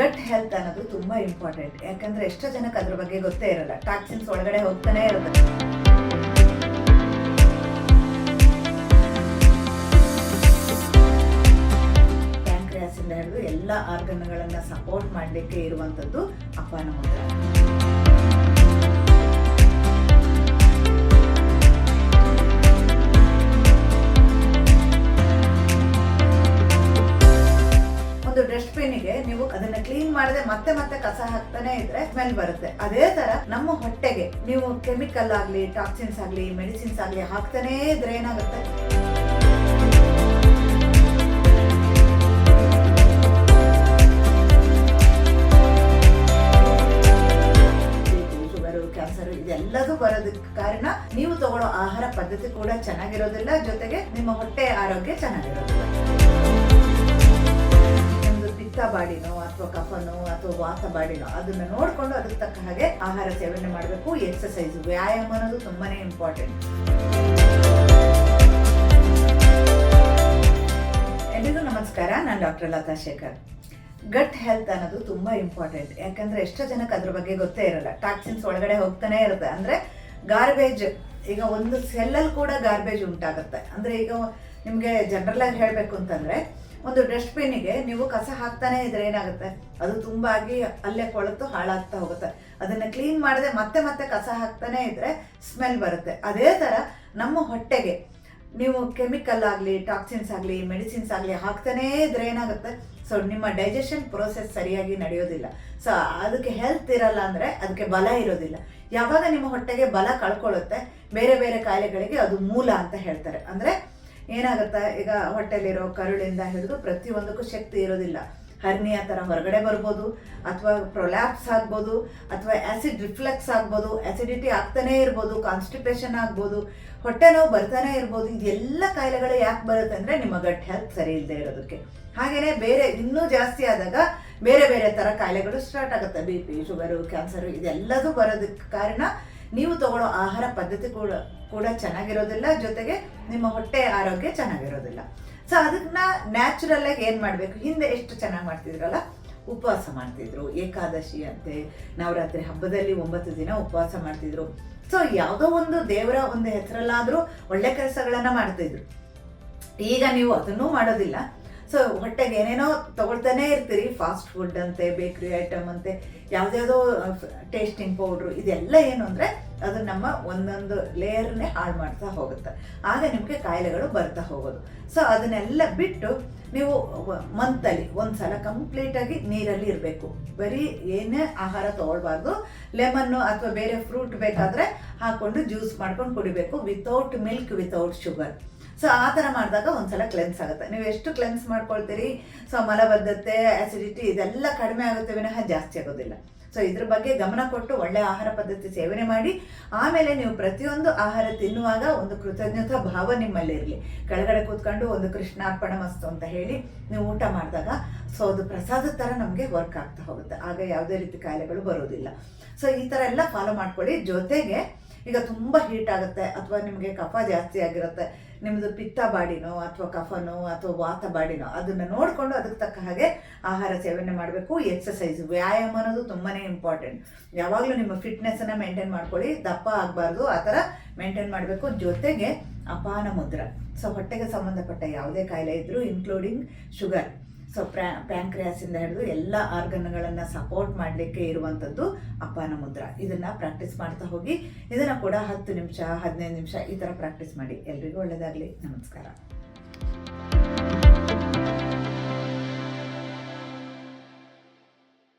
ಗಟ್ health ಅನ್ನೋದು ತುಂಬಾ important ಯಾಕಂದ್ರೆ ಎಷ್ಟೋ ಜನಕ್ಕೆ ಅದ್ರ ಬಗ್ಗೆ ಗೊತ್ತೇ ಇರಲ್ಲ. ಟಾಕ್ಸಿನ್ಸ್ ಒಳಗಡೆ ಹೋಗ್ತಾನೆ ಇರುತ್ತೆ. ಹಿಡಿದು ಎಲ್ಲ ಆರ್ಗನ್ಗಳನ್ನ ಸಪೋರ್ಟ್ ಮಾಡಲಿಕ್ಕೆ ಇರುವಂತದ್ದು ಅಪಾನ ಡಸ್ಟ್ಬಿನ್ಗೆ ನೀವು ಅದನ್ನ ಕ್ಲೀನ್ ಮಾಡದೆ ಮತ್ತೆ ಮತ್ತೆ ಕಸ ಹಾಕ್ತಾನೆ ಇದ್ರೆ ಸ್ಮೆಲ್ ಬರುತ್ತೆ. ಅದೇ ತರ ನಮ್ಮ ಹೊಟ್ಟೆಗೆ ನೀವು ಕೆಮಿಕಲ್ ಆಗ್ಲಿ ಟಾಕ್ಸಿನ್ಸ್ ಆಗ್ಲಿ ಮೆಡಿಸಿನ್ಸ್ ಆಗ್ಲಿ ಹಾಕ್ತಾನೇ ಇದ್ರೆ ಏನಾಗುತ್ತೆ? ಇದೆಲ್ಲದೂ ಬರೋದಕ್ಕೆ ಕಾರಣ ನೀವು ತಗೊಳ್ಳೋ ಆಹಾರ ಪದ್ಧತಿ ಕೂಡ ಚೆನ್ನಾಗಿರೋದಿಲ್ಲ, ಜೊತೆಗೆ ನಿಮ್ಮ ಹೊಟ್ಟೆ ಆರೋಗ್ಯ ಚೆನ್ನಾಗಿರೋದಿಲ್ಲ. ಪಿತ್ತ ಬಾಡಿನೋ ಅಥವಾ ಕಫನೋ ಅಥವಾ ವಾತ ಬಾಡಿನೋ ಅದನ್ನ ನೋಡ್ಕೊಂಡು ಅದಕ್ಕೆ ತಕ್ಕ ಹಾಗೆ ಆಹಾರ ಸೇವನೆ ಮಾಡಬೇಕು. ಎಕ್ಸಸೈಸ್ ವ್ಯಾಯಾಮ ಅನ್ನೋದು ತುಂಬಾನೇ ಇಂಪಾರ್ಟೆಂಟ್ ಎಲ್ರಿಗೂ ನಮಸ್ಕಾರ. ನಾನು doctor Latha Shekhar. Gut health ಅನ್ನೋದು ತುಂಬಾ ಇಂಪಾರ್ಟೆಂಟ್ ಯಾಕಂದ್ರೆ ಎಷ್ಟೋ ಜನಕ್ಕೆ ಅದ್ರ ಬಗ್ಗೆ ಗೊತ್ತೇ ಇರಲ್ಲ. ಟಾಕ್ಸಿನ್ಸ್ ಒಳಗಡೆ ಹೋಗ್ತಾನೆ ಇರುತ್ತೆ. ಅಂದ್ರೆ ಗಾರ್ಬೇಜ್ ಈಗ ಒಂದು ಸೆಲ್ಲಲ್ಲಿ ಕೂಡ ಗಾರ್ಬೇಜ್ ಉಂಟಾಗುತ್ತೆ. ಅಂದ್ರೆ ಈಗ ನಿಮಗೆ ಜನರಲ್ ಆಗಿ ಹೇಳಬೇಕು ಅಂತಂದ್ರೆ ಒಂದು ಡಸ್ಟ್ಬಿನ್ಗೆ ನೀವು ಕಸ ಹಾಕ್ತಾನೆ ಇದ್ರೆ ಏನಾಗುತ್ತೆ? ಅದು ತುಂಬಾಗಿ ಅಲ್ಲೇ ಕೊಳತು ಹಾಳಾಗ್ತಾ ಹೋಗುತ್ತೆ. ಅದನ್ನ ಕ್ಲೀನ್ ಮಾಡದೆ ಮತ್ತೆ ಮತ್ತೆ ಕಸ ಹಾಕ್ತಾನೆ ಇದ್ರೆ ಸ್ಮೆಲ್ ಬರುತ್ತೆ. ಅದೇ ತರ ನಮ್ಮ ಹೊಟ್ಟೆಗೆ ನೀವು ಕೆಮಿಕಲ್ ಆಗಲಿ ಟಾಕ್ಸಿನ್ಸ್ ಆಗಲಿ ಮೆಡಿಸಿನ್ಸ್ ಆಗಲಿ ಹಾಕ್ತಾನೇ ಇದ್ರೆ ಏನಾಗುತ್ತೆ? ಸೊ ನಿಮ್ಮ ಡೈಜೆಷನ್ ಪ್ರೋಸೆಸ್ ಸರಿಯಾಗಿ ನಡೆಯೋದಿಲ್ಲ. ಸೊ ಅದಕ್ಕೆ ಹೆಲ್ತ್ ಇರಲ್ಲ ಅಂದರೆ ಅದಕ್ಕೆ ಬಲ ಇರೋದಿಲ್ಲ. ಯಾವಾಗ ನಿಮ್ಮ ಹೊಟ್ಟೆಗೆ ಬಲ ಕಳ್ಕೊಳ್ಳುತ್ತೆ? ಬೇರೆ ಬೇರೆ ಕಾಯಿಲೆಗಳಿಗೆ ಅದು ಮೂಲ ಅಂತ ಹೇಳ್ತಾರೆ. ಅಂದರೆ ಏನಾಗುತ್ತೆ? ಈಗ ಹೊಟ್ಟೆಲಿರೋ ಕರುಳಿಂದ ಹಿಡಿದು ಪ್ರತಿಯೊಂದಕ್ಕೂ ಶಕ್ತಿ ಇರೋದಿಲ್ಲ. ಹರ್ನಿಯಾ ಥರ ಹೊರಗಡೆ ಬರ್ಬೋದು, ಅಥವಾ ಪ್ರೊಲ್ಯಾಪ್ಸ್ ಆಗ್ಬೋದು, ಅಥವಾ ಆ್ಯಸಿಡ್ ರಿಫ್ಲೆಕ್ಸ್ ಆಗ್ಬೋದು ಆ್ಯಸಿಡಿಟಿ ಆಗ್ತಾನೇ ಇರ್ಬೋದು ಕಾನ್ಸ್ಟಿಪೇಷನ್ ಆಗ್ಬೋದು, ಹೊಟ್ಟೆ ನೋವು ಬರ್ತಾನೆ ಇರ್ಬೋದು, ಇದೆಲ್ಲ ಕಾಯಿಲೆಗಳು ಯಾಕೆ ಬರುತ್ತೆ ಅಂದರೆ ನಿಮ್ಮ ಗಟ್ ಹೆಲ್ತ್ ಸರಿ ಇಲ್ಲದೆ ಇರೋದಕ್ಕೆ. ಹಾಗೆಯೇ ಬೇರೆ ಇನ್ನೂ ಜಾಸ್ತಿ ಆದಾಗ ಬೇರೆ ಬೇರೆ ಥರ ಕಾಯಿಲೆಗಳು ಸ್ಟಾರ್ಟ್ ಆಗುತ್ತೆ. ಬಿ ಪಿ ಶುಗರು ಕ್ಯಾನ್ಸರು ಇದೆಲ್ಲದೂ ಬರೋದಕ್ಕೆ ಕಾರಣ ನೀವು ತಗೊಳ್ಳೋ ಆಹಾರ ಪದ್ಧತಿ ಕೂಡ ಕೂಡ ಚೆನ್ನಾಗಿರೋದಿಲ್ಲ, ಜೊತೆಗೆ ನಿಮ್ಮ ಹೊಟ್ಟೆ ಆರೋಗ್ಯ ಚೆನ್ನಾಗಿರೋದಿಲ್ಲ. ಸೊ ಅದನ್ನ ನ್ಯಾಚುರಲ್ ಆಗಿ ಏನು ಮಾಡಬೇಕು? ಹಿಂದೆ ಎಷ್ಟು ಚೆನ್ನಾಗಿ ಮಾಡ್ತಿದ್ರಲ್ಲ? ಉಪವಾಸ ಮಾಡ್ತಿದ್ರು. ಏಕಾದಶಿ ಅಂತೆ, ನವರಾತ್ರಿ ಹಬ್ಬದಲ್ಲಿ ಒಂಬತ್ತು ದಿನ ಉಪವಾಸ ಮಾಡ್ತಿದ್ರು. ಸೊ ಯಾವುದೋ ಒಂದು ದೇವರ ಒಂದು ಹೆಸರಲ್ಲಾದರೂ ಒಳ್ಳೆ ಕೆಲಸಗಳನ್ನ ಮಾಡ್ತಿದ್ರು. ಈಗ ನೀವು ಅದನ್ನೂ ಮಾಡೋದಿಲ್ಲ. ಸೊ ಹೊಟ್ಟೆಗೆ ಏನೇನೋ ತಗೊಳ್ತಾನೆ ಇರ್ತೀರಿ ಫಾಸ್ಟ್ ಫುಡ್ ಅಂತೆ ಬೇಕ್ರಿ ಐಟಮ್ ಅಂತೆ, ಯಾವುದ್ಯಾವುದೋ ಟೇಸ್ಟಿಂಗ್ ಪೌಡ್ರು ಇದೆಲ್ಲ ಏನು ಅಂದರೆ ಅದು ನಮ್ಮ ಒಂದೊಂದು ಲೇಯರ್ನೇ ಹಾಳು ಮಾಡ್ತಾ ಹೋಗುತ್ತೆ. ಆಗ ನಿಮಗೆ ಕಾಯಿಲೆಗಳು ಬರ್ತಾ ಹೋಗೋದು. ಸೊ ಅದನ್ನೆಲ್ಲ ಬಿಟ್ಟು ನೀವು ಮಂತಲ್ಲಿ ಒಂದು ಸಲ ಕಂಪ್ಲೀಟಾಗಿ ನೀರಲ್ಲಿ ಇರಬೇಕು. ಬರೀ ಏನೇ ಆಹಾರ ತೊಗೊಳ್ಬಾರ್ದು ಲೆಮನ್ನು ಅಥವಾ ಬೇರೆ ಫ್ರೂಟ್ ಬೇಕಾದರೆ ಹಾಕ್ಕೊಂಡು ಜ್ಯೂಸ್ ಮಾಡ್ಕೊಂಡು ಕುಡಿಬೇಕು without milk without sugar so ಆ ಥರ ಮಾಡಿದಾಗ ಒಂದ್ಸಲ ಕ್ಲೆನ್ಸ್ ಆಗುತ್ತೆ. ನೀವು ಎಷ್ಟು ಕ್ಲೆನ್ಸ್ ಮಾಡ್ಕೊಳ್ತೀರಿ? ಸೊ ಮಲಬದ್ಧತೆ ಆಸಿಡಿಟಿ ಇದೆಲ್ಲ ಕಡಿಮೆ ಆಗುತ್ತೆ ವಿನಃ ಜಾಸ್ತಿ ಆಗೋದಿಲ್ಲ. ಸೊ ಇದ್ರ ಬಗ್ಗೆ ಗಮನ ಕೊಟ್ಟು ಒಳ್ಳೆ ಆಹಾರ ಪದ್ಧತಿ ಸೇವನೆ ಮಾಡಿ. ಆಮೇಲೆ ನೀವು ಪ್ರತಿಯೊಂದು ಆಹಾರ ತಿನ್ನುವಾಗ ಒಂದು ಕೃತಜ್ಞತಾ ಭಾವ ನಿಮ್ಮಲ್ಲಿ ಇರಲಿ. ಕೆಳಗಡೆ ಕೂತ್ಕೊಂಡು ಒಂದು ಕೃಷ್ಣಾರ್ಪಣ ಮಸ್ತು ಅಂತ ಹೇಳಿ ನೀವು ಊಟ ಮಾಡಿದಾಗ ಸೊ, ಅದು ಪ್ರಸಾದದ ಥರ ನಮಗೆ ವರ್ಕ್ ಆಗ್ತಾ ಹೋಗುತ್ತೆ. ಆಗ ಯಾವುದೇ ರೀತಿ ಕಾಯಿಲೆಗಳು ಬರೋದಿಲ್ಲ. ಸೊ ಈ ಥರ ಎಲ್ಲ ಫಾಲೋ ಮಾಡ್ಕೊಳ್ಳಿ. ಜೊತೆಗೆ ಈಗ ತುಂಬ ಹೀಟ್ ಆಗುತ್ತೆ, ಅಥವಾ ನಿಮಗೆ ಕಫ ಜಾಸ್ತಿ ಆಗಿರುತ್ತೆ ನಿಮ್ಮದು ಪಿತ್ತ ಬಾಡಿನೋ ಅಥವಾ ಕಫನೋ ಅಥವಾ ವಾತ ಬಾಡಿನೋ ಅದನ್ನು ನೋಡಿಕೊಂಡು ಅದಕ್ಕೆ ತಕ್ಕ ಹಾಗೆ ಆಹಾರ ಸೇವನೆ ಮಾಡಬೇಕು. ಎಕ್ಸಸೈಸ್ ವ್ಯಾಯಾಮ ಅನ್ನೋದು ತುಂಬಾ ಇಂಪಾರ್ಟೆಂಟ್ ಯಾವಾಗಲೂ ನಿಮ್ಮ ಫಿಟ್ನೆಸ್ಸನ್ನು ಮೇಂಟೈನ್ ಮಾಡ್ಕೊಳ್ಳಿ, ದಪ್ಪ ಆಗಬಾರ್ದು, ಆ ಥರ ಮೇಂಟೈನ್ ಮಾಡಬೇಕು. ಜೊತೆಗೆ ಅಪಾನ ಮುದ್ರ. ಸೊ ಹೊಟ್ಟೆಗೆ ಸಂಬಂಧಪಟ್ಟ ಯಾವುದೇ ಕಾಯಿಲೆ ಇದ್ದರೂ ಇನ್ಕ್ಲೂಡಿಂಗ್ ಶುಗರ್ ಸೊ ಪ್ರ್ಯಾ ಪ್ಯಾಂಕ್ರಿಯಾಸಿಂದ ಹಿಡಿದು ಎಲ್ಲ ಆರ್ಗನ್ಗಳನ್ನು ಸಪೋರ್ಟ್ ಮಾಡಲಿಕ್ಕೆ ಇರುವಂಥದ್ದು ಅಪಾನ ಮುದ್ರ. ಇದನ್ನು ಪ್ರಾಕ್ಟೀಸ್ ಮಾಡ್ತಾ ಹೋಗಿ, ಇದನ್ನು ಕೂಡ ಹತ್ತು ನಿಮಿಷ, ಹದಿನೈದು ನಿಮಿಷ ಈ ಥರ ಪ್ರಾಕ್ಟೀಸ್ ಮಾಡಿ. ಎಲ್ರಿಗೂ ಒಳ್ಳೆಯದಾಗಲಿ ನಮಸ್ಕಾರ.